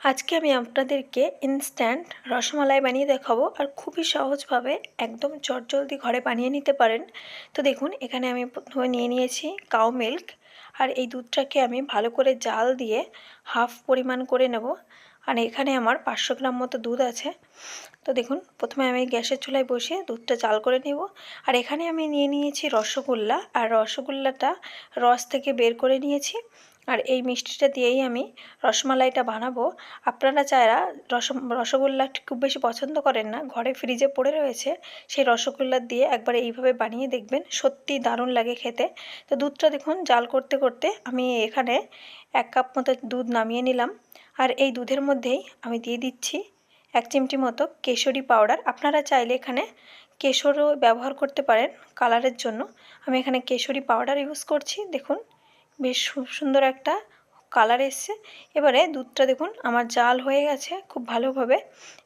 আজকে আমি আপনাদেরকে ইনস্ট্যান্ট রসমালাই বানিয়ে দেখাবো আর খুবই সহজভাবে একদম চটজলদি ঘরে বানিয়ে নিতে পারেন। তো দেখুন, এখানে আমি প্রথমে নিয়ে নিয়েছি কাউ মিল্ক আর এই দুধটাকে আমি ভালো করে জাল দিয়ে হাফ পরিমাণ করে নেব। আর এখানে আমার পাঁচশো গ্রাম মতো দুধ আছে। তো দেখুন, প্রথমে আমি গ্যাসের চুলায় বসিয়ে দুধটা জাল করে নেব। আর এখানে আমি নিয়ে নিয়েছি রসগোল্লা। আর রসগোল্লাটা রস থেকে বের করে নিয়েছি। আর এই মিষ্টিটা দিয়েই আমি রসমালাইটা বানাবো। আপনারা যারা রস রসগোল্লা খুব বেশি পছন্দ করেন না, ঘরে ফ্রিজে পড়ে রয়েছে, সেই রসগোল্লা দিয়ে একবার এইভাবে বানিয়ে দেখবেন, সত্যি দারুণ লাগে খেতে। তো দুধটা দেখুন, জাল করতে করতে আমি এখানে এক কাপ মতো দুধ নামিয়ে নিলাম। আর এই দুধের মধ্যেই আমি দিয়ে দিচ্ছি এক চিমটি মতো কেশরি পাউডার। আপনারা চাইলে এখানে কেশরও ব্যবহার করতে পারেন, কালারের জন্য। আমি এখানে কেশরি পাউডার ইউজ করছি, দেখুন। বেশ সুন্দর একটা কালার এসছে। এবারে দুধটা দেখুন, আমার জাল হয়ে গেছে খুব ভালোভাবে।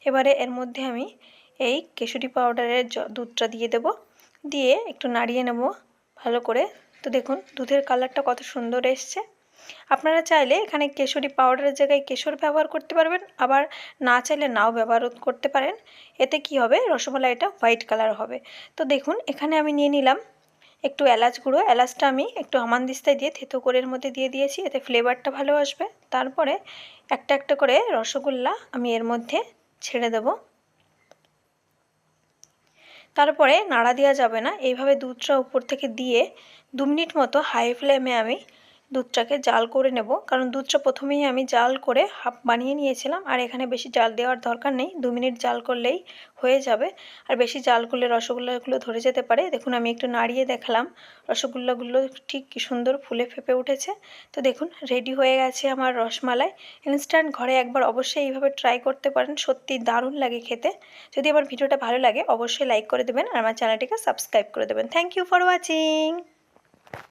এবারে এর মধ্যে আমি এই কেশুরি পাউডারের দুধটা দিয়ে দেব। দিয়ে একটু নাড়িয়ে নেব ভালো করে। তো দেখুন, দুধের কালারটা কত সুন্দর এসছে। আপনারা চাইলে এখানে কেশরি পাউডারের জায়গায় কেশর ব্যবহার করতে পারবেন, আবার না চাইলে নাও ব্যবহার করতে পারেন। এতে কি হবে? রসমালাইটা হোয়াইট কালার হবে। তো দেখুন, এখানে আমি নিয়ে নিলাম একটু এলাচ গুঁড়ো, এলাচটা আমি একটু আমান দিস্তায় দিয়ে থেতো করে এর মধ্যে দিয়ে দিয়েছি, এতে ফ্লেভারটা ভালো আসবে। তারপরে একটা একটা করে রসগোল্লা আমি এর মধ্যে ছেড়ে দেব। তারপরে নাড়া দেওয়া যাবে না, এইভাবে দুধটা উপর থেকে দিয়ে দু মিনিট মতো হাই ফ্লেমে আমি দুধটাকে জাল করে নেব। কারণ দুধটা প্রথমেই আমি জাল করে হাফ বানিয়ে নিয়েছিলাম আর এখানে বেশি জাল দেওয়ার দরকার নেই। দু মিনিট জাল করলেই হয়ে যাবে। আর বেশি জাল করলে রসগোল্লাগুলো ধরে যেতে পারে। দেখুন, আমি একটু নাড়িয়ে দেখালাম রসগোল্লাগুলো ঠিক কি সুন্দর ফুলে ফেপে উঠেছে। তো দেখুন রেডি হয়ে গেছে আমার রসমালাই। ইনস্ট্যান্ট ঘরে একবার অবশ্যই এইভাবে ট্রাই করতে পারেন। সত্যি দারুণ লাগে খেতে। যদি আমার ভিডিওটা ভালো লাগে, অবশ্যই লাইক করে দেবেন। আর আমার চ্যানেলটিকে সাবস্ক্রাইব করে দেবেন। Thank you for watching